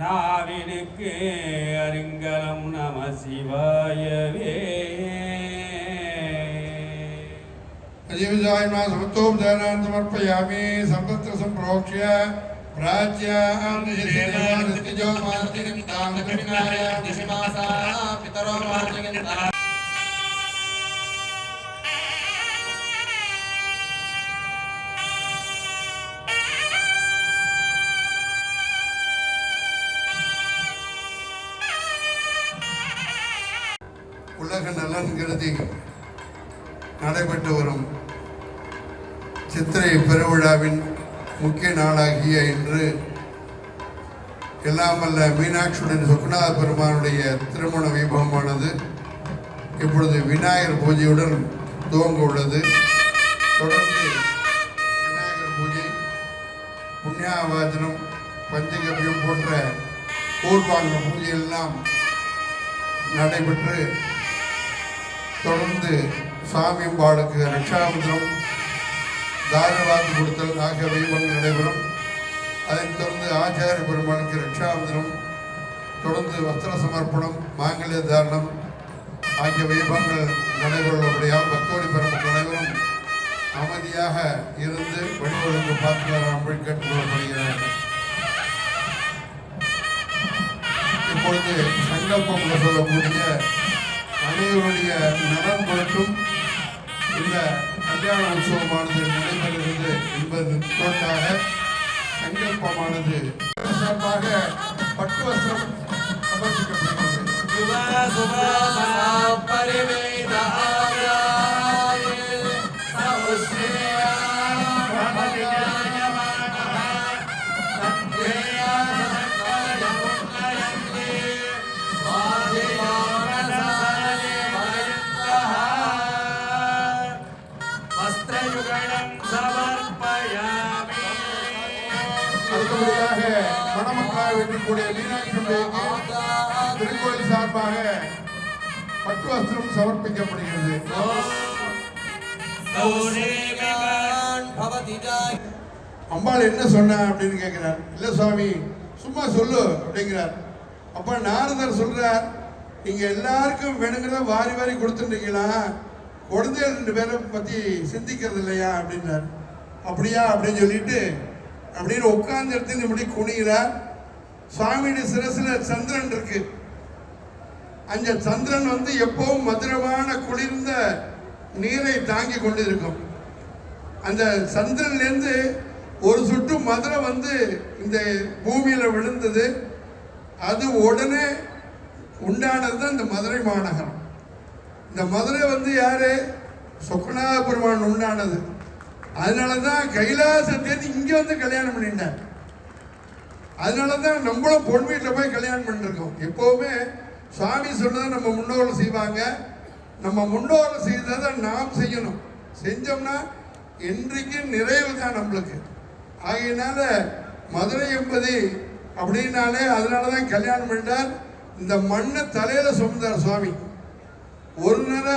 நாவினுக்கு அருங்கலம் நம சிவாயவே. அஜீவிஜாயிமா சமத்துவம் ஜானான் சமர்ப்பயாமி சம்பத்திர சம்பிரோக்ஷிய பிராச்சியான் உலக நலன் கருதி நடைபெற்று வரும் சித்திரை பெருவிழாவின் முக்கிய நாளாகிய இன்று எல்லாம் மீனாட்சியுடன் சுக்குநாத பெருமானுடைய திருமண வைபவமானது இப்பொழுது விநாயகர் பூஜையுடன் துவங்க உள்ளது. தொடர்ந்து விநாயகர் பூஜை புண்ணியாவாச்சனம் பஞ்சகவியம் போன்ற பூர்வாங்க பூஜையெல்லாம் நடைபெற்று தொடர்ந்து சாமி பாடுக்கு ரட்சாபுத்திரம் தாரவாத்து கொடுத்தல் ஆகிய வைபவங்கள் நடைபெறும். அதைத் தொடர்ந்து ஆச்சாரிய பெருமாளுக்கு ரட்சாபுத்திரம் தொடர்ந்து வஸ்திர சமர்ப்பணம் மாங்கல்ய தாரணம் ஆகிய வைபவங்கள் நடைபெறவுடையால் பக்தோடி பெருமக்கள் அனைவரும் அமைதியாக இருந்து வழிவகுப்பு பார்த்து வராமல் கேட்டுக்கொள்ளப்படுகிறார்கள் இப்பொழுது சங்கல்பம் சொல்லக்கூடிய அனைவருடைய நலன் பொருட்டும் இந்த கல்யாண உற்சவமானது நடைபெறுகிறது என்பது பொருட்டாக சங்கல்பமானது சார்பாக பட்டு வஸ்திரம் சமர்ப்பிக்கப்படுகிறது சமர்ப்பயாமி அடுத்தபடியாக மணமக்களாக இருக்கக்கூடிய மீனாட்சி திருக்கோயில் சார்பாக பட்டு வஸ்திரம் சமர்ப்பிக்கப்படுகிறது. அம்பாள் என்ன சொன்ன அப்படின்னு கேட்கிறார். இல்ல சுவாமி சும்மா சொல்லு அப்படிங்கிறார். அப்ப நாரதர் சொல்றார் நீங்க எல்லாருக்கும் வேணுங்கிறத வாரி வாரி கொடுத்துட்டீங்களா? உடனே ரெண்டு பேரை பற்றி சிந்திக்கிறது இல்லையா அப்படின்னார். அப்படியா அப்படின்னு சொல்லிட்டு அப்படின்னு உட்கார்ந்த இடத்துல இப்படி குனிகிறார் சுவாமியுடைய சிரசில் சந்திரன் இருக்கு. அந்த சந்திரன் வந்து எப்பவும் மதுரமான குளிர்ந்த நீரை தாங்கி கொண்டு இருக்கும் அந்த சந்திரன்லேருந்து ஒரு சுட்டு மதுரை வந்து இந்த பூமியில் விழுந்தது. அது உடனே உண்டானது தான் இந்த மதுரை மாநகரம். இந்த மதுரை வந்து யாரு? சொக்கநாத பெருமான் உண்டானது. அதனால தான் கைலாசத்தேர்த்து இங்கே வந்து கல்யாணம் பண்ணிட்டார். அதனால தான் நம்மளும் பொன் வீட்டில் போய் கல்யாணம் பண்ணிருக்கோம். எப்போவுமே சுவாமி சொன்னதை நம்ம முன்னோர்கள் செய்வாங்க. நம்ம முன்னோர்கள் செய்ததை நாம் செய்யணும். செஞ்சோம்னா இன்றைக்கு நிறைவு தான் நம்மளுக்கு. ஆகையினால மதுரை என்பது அப்படின்னாலே அதனால தான் கல்யாணம் பண்ணிட்டார். இந்த மண்ணை தலையில் சுமந்தார் சுவாமி. ஒரு நேரம்